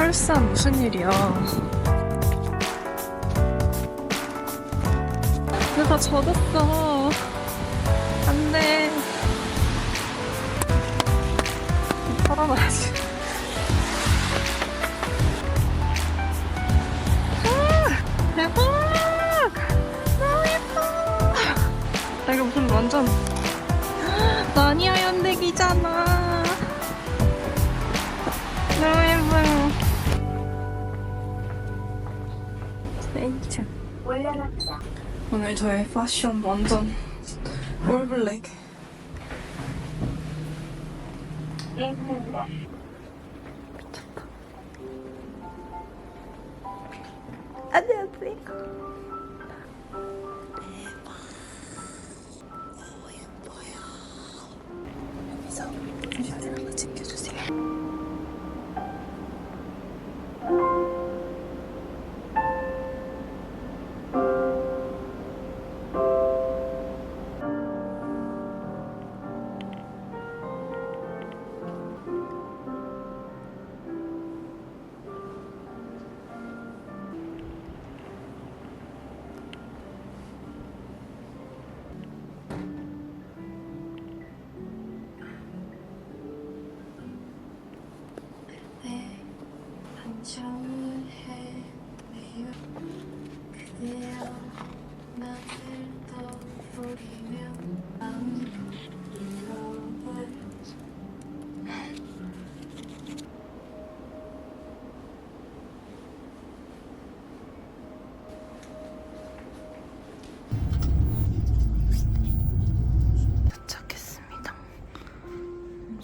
설사 무슨 일이야. 내가 젖었어. 안 돼. 털어놔야지. 아, 대박! 너무 예뻐! 나 이거 무슨 완전 나니아 연대기잖아. 오늘 저의 패션 완전 올블랙. 미쳤다. 안녕하세요. 여기서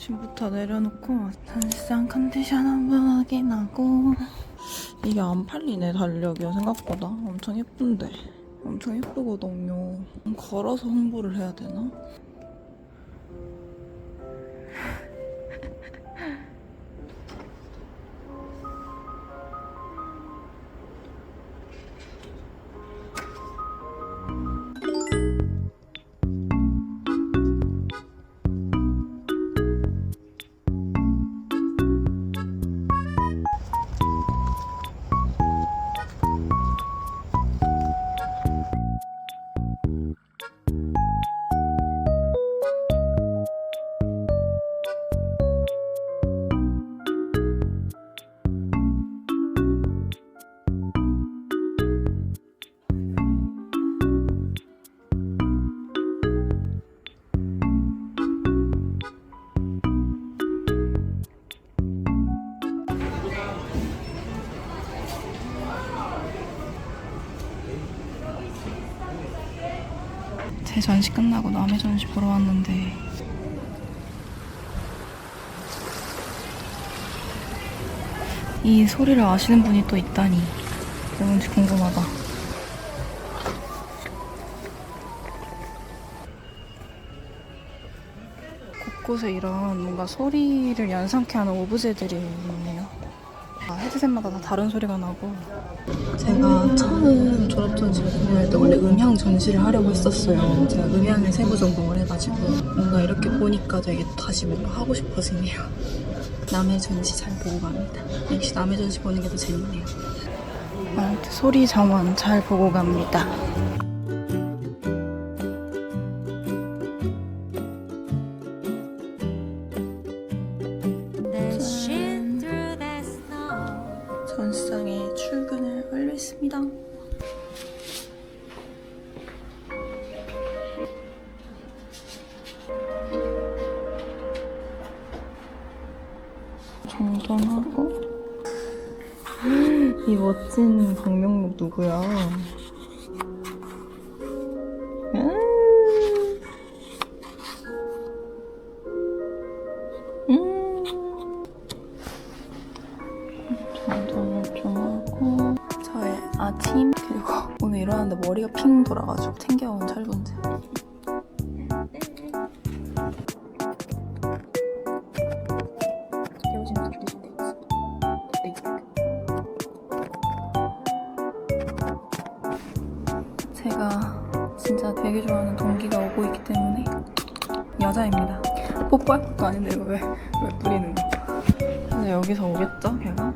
짐부터 내려놓고 전시장 컨디션 한번 확인하고. 이게 안 팔리네 달력이요 생각보다. 엄청 예쁜데. 엄청 예쁘거든요. 걸어서 홍보를 해야 되나? 전시 끝나고 남의 전시 보러 왔는데 이 소리를 아시는 분이 또 있다니 누군지 궁금하다. 곳곳에 이런 뭔가 소리를 연상케 하는 오브제들이 있네요. 아, 헤드셋마다 다 다른 소리가 나고 제가 처음 졸업 전시를 공연할 때 원래 음향 전시를 하려고 했었어요. 제가 음향을 세부 전공을 해가지고 뭔가 이렇게 보니까 되게 다시 뭔가 하고 싶어지네요. 남의 전시 잘 보고 갑니다. 역시 남의 전시 보는 게 더 재밌네요. 아무튼 소리 정원 잘 보고 갑니다. 정돈하고 이 멋진 방명록 누구야? 되게 좋아하는 동기가 오고 있기 때문에 여자입니다. 뽀뽀할 것도 아닌데 이거 왜, 왜 뿌리는 거야? 근데 여기서 오겠죠, 걔가?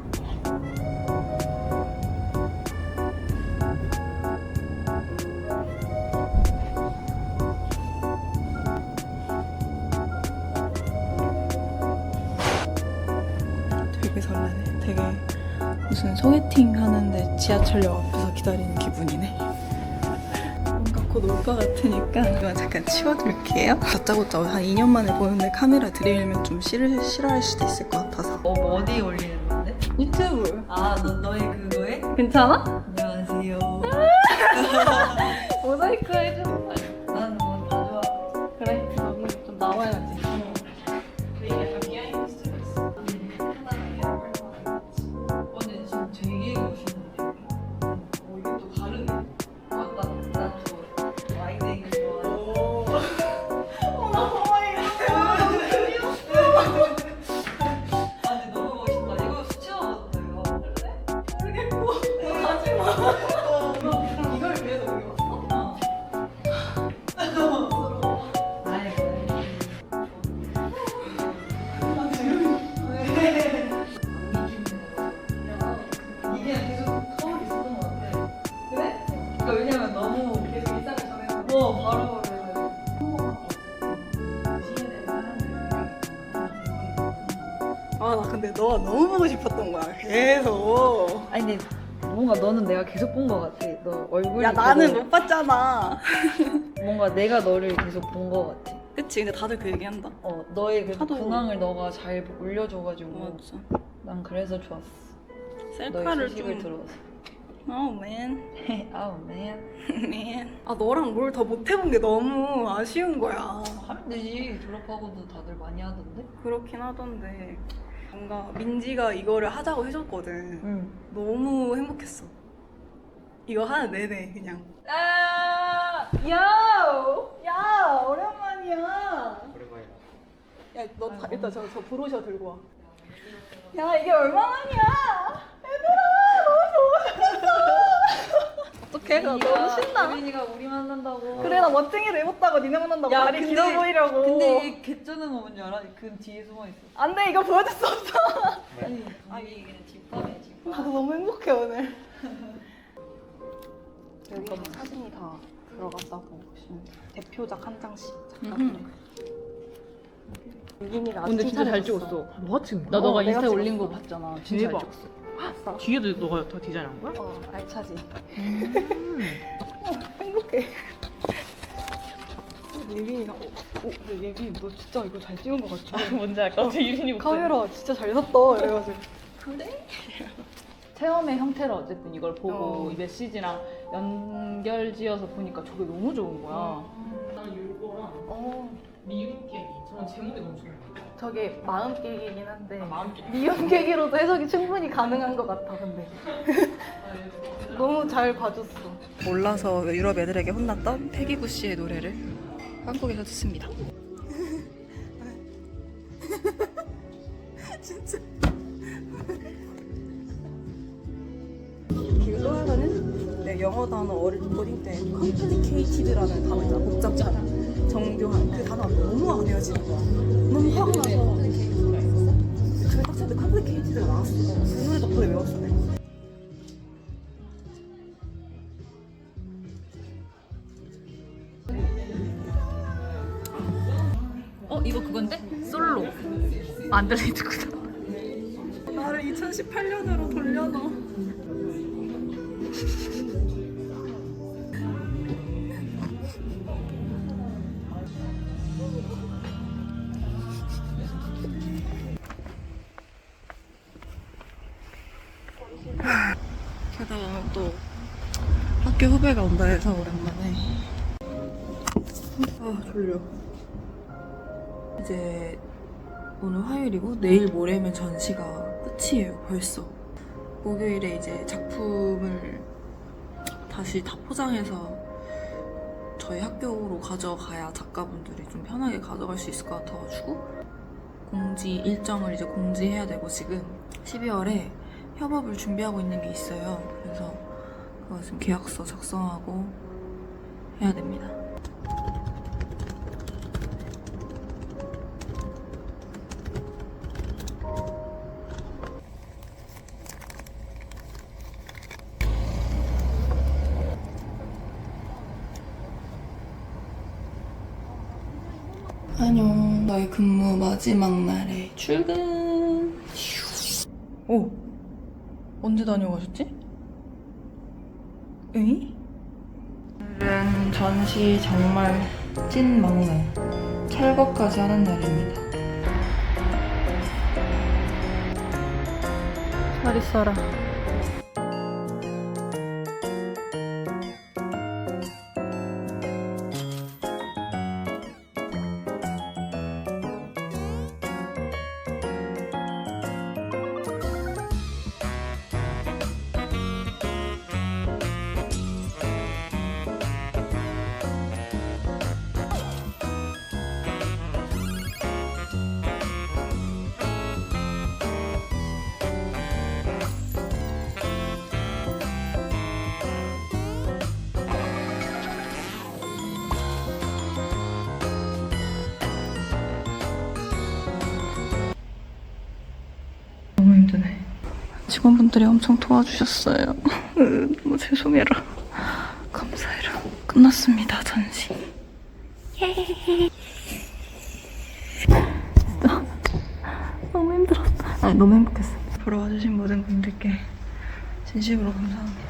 되게 설레네. 되게 무슨 소개팅 하는데 지하철역 앞에서 기다리는 기분이네. 곧 올 것 같으니까 이건 잠깐 치워둘게요. 다짜고짜 한 2년 만에 보는데 카메라 들이밀면 좀 싫을, 싫어할 수도 있을 것 같아서. 어, 뭐 어디에 올리는 건데? 유튜브. 아, 너, 너의 그거에? 괜찮아? 안녕하세요. 너가 너무 보고 싶었던 거야. 계속. 아니 근데 뭔가 너는 내가 계속 본 것 같아. 너 얼굴이 야, 나는 계속 못 봤잖아. 뭔가 내가 너를 계속 본 것 같아. 그치, 근데 다들 그 얘기한다. 어 너의 그 하도- 근황을 너가 잘 올려줘가지고 맞아. 난 그래서 좋았어. 너의 셀카를 소식을 좀. 들어서. 어, 맨. 아우 맨. 맨. 아, 너랑 뭘 더 못 해본 게 너무 아쉬운 거야. 하면 되지. 졸업하고도 다들 많이 하던데. 그렇긴 하던데. 뭔가 민지가 이거를 하자고 해줬거든. 응. 너무 행복했어. 이거 하는 내내 그냥. 아 야! 야! 오랜만이야. 오랜만이다. 야, 너 다-. 일단 저, 저 브로셔 들고 와. 야, 이게 얼마만이야? 얘들아, 너무 좋았어. 어떡해, 나 너무 신나. 우린이가 우리 만난다고. 그래, 나 멋쟁이를 입었다고 니네 만난다고 야, 근데- 길어 보이려고. 근데 이 개쩌는 거 뭔지 알아? 그 뒤에 숨어 있어. 안 돼, 이거 보여줄 수 없어. 아니, 아니 그냥 집밥이야 집밥. 나도 너무 행복해, 오늘. 여기 사진이 다 들어갔다고 보시면 돼요. 대표작 한 장씩. 잠깐. 유진이가 근데 진짜 잘 찍었어. 뭐 지금? 나 어, 너가 인스타에 올린 찍었어. 거 봤잖아. 진짜 대박. 잘 찍었어. 봤어. 뒤에도 너가 다 디자인한 거야? 어, 알차지. 음. 행복해. 예빈이가 어, 어, 근데 예빈이 너 진짜 이거 잘 찍은 거 같아. 뭔지 알까? 제 유진이 카메라 진짜 잘 샀다. 이래가지고. 체험의 형태를 어쨌든 이걸 보고 어. 이 메시지랑 연결 지어서 보니까 저게 너무 좋은 거야. 나는 율거랑 어, 미국 계기. 저는 제목이 너무 좋은 거야. 저게 마음 깨기긴 한데 마음 깨기. 미움 깨기로도 해석이 충분히 가능한 것 같아. 근데 너무 잘 봐줬어. 몰라서 유럽 애들에게 혼났던 패기구 씨의 노래를 한국에서 듣습니다. 진짜. 하나는 내 영어 단어 어릴 어릴 때 complicated라는 단어 있잖아 복잡하다 정교한 그 단어가 너무 안 외워지는 거야 너무 화가 나서 저희 딱 쳤는데 complicated가 나왔어 그 노래 덕분에 외웠어 내가 어 이거 그건데? 솔로. 안드레이드구나. 나를 2018년으로 돌려놔 후배가 온다 해서 오랜만에. 아 졸려. 이제 오늘 화요일이고 내일 모레면 전시가 끝이에요 벌써. 목요일에 이제 작품을 다시 다 포장해서 저희 학교로 가져가야 작가분들이 좀 편하게 가져갈 수 있을 것 같아가지고 공지 일정을 이제 공지해야 되고 지금 12월에 협업을 준비하고 있는 게 있어요. 그래서 지금 계약서 작성하고 해야 됩니다 안녕. 너의 근무 마지막 날에 출근. 오. 언제 다녀가셨지? 응? 오늘은 전시 정말 찐 막날 철거까지 하는 날입니다 잘 있어라 직원분들이 엄청 도와주셨어요. 으, 너무 죄송해라. 감사해라. 끝났습니다 전시. 진짜 너무 힘들었다. 아니 너무 행복했어. 보러 와주신 모든 분들께 진심으로 감사합니다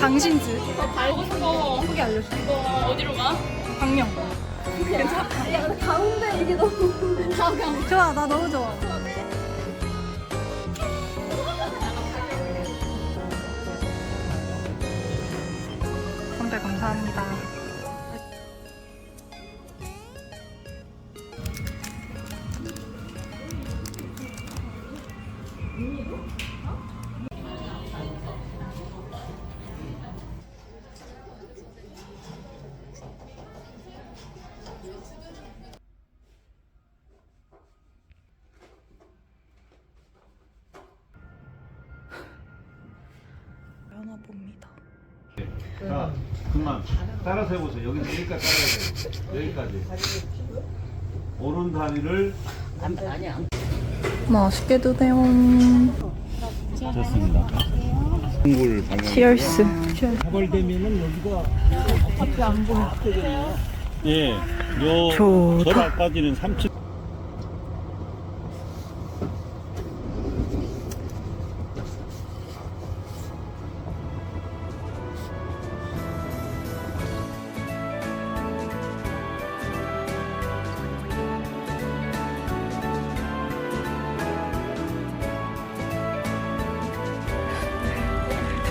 장, 장신즈 더 달고 싶어. 후기 알려줘. 이거 어디로 가? 강령. 좋아 나 너무 좋아. 선배 감사합니다 자, 그만 따라서 해보세요. 여기서 여기까지 돼요. 여기까지. 오른 다리를 맛있게 드세요 좋습니다. 물 발라. 치얼스 가벌되면은 여기가 앞에 안 되거든요. 예, 요 좋다. 절알까지는 3층.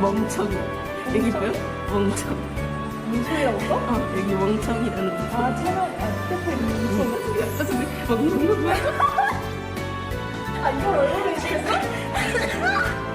멍청이. 여기 보여? 멍청. 뭉쳐이라고 써? 어, 여기 멍청이라는 거. 아 채널 아 스태프에 뭉쳐 멍청. 아 이걸 얼굴에 있어?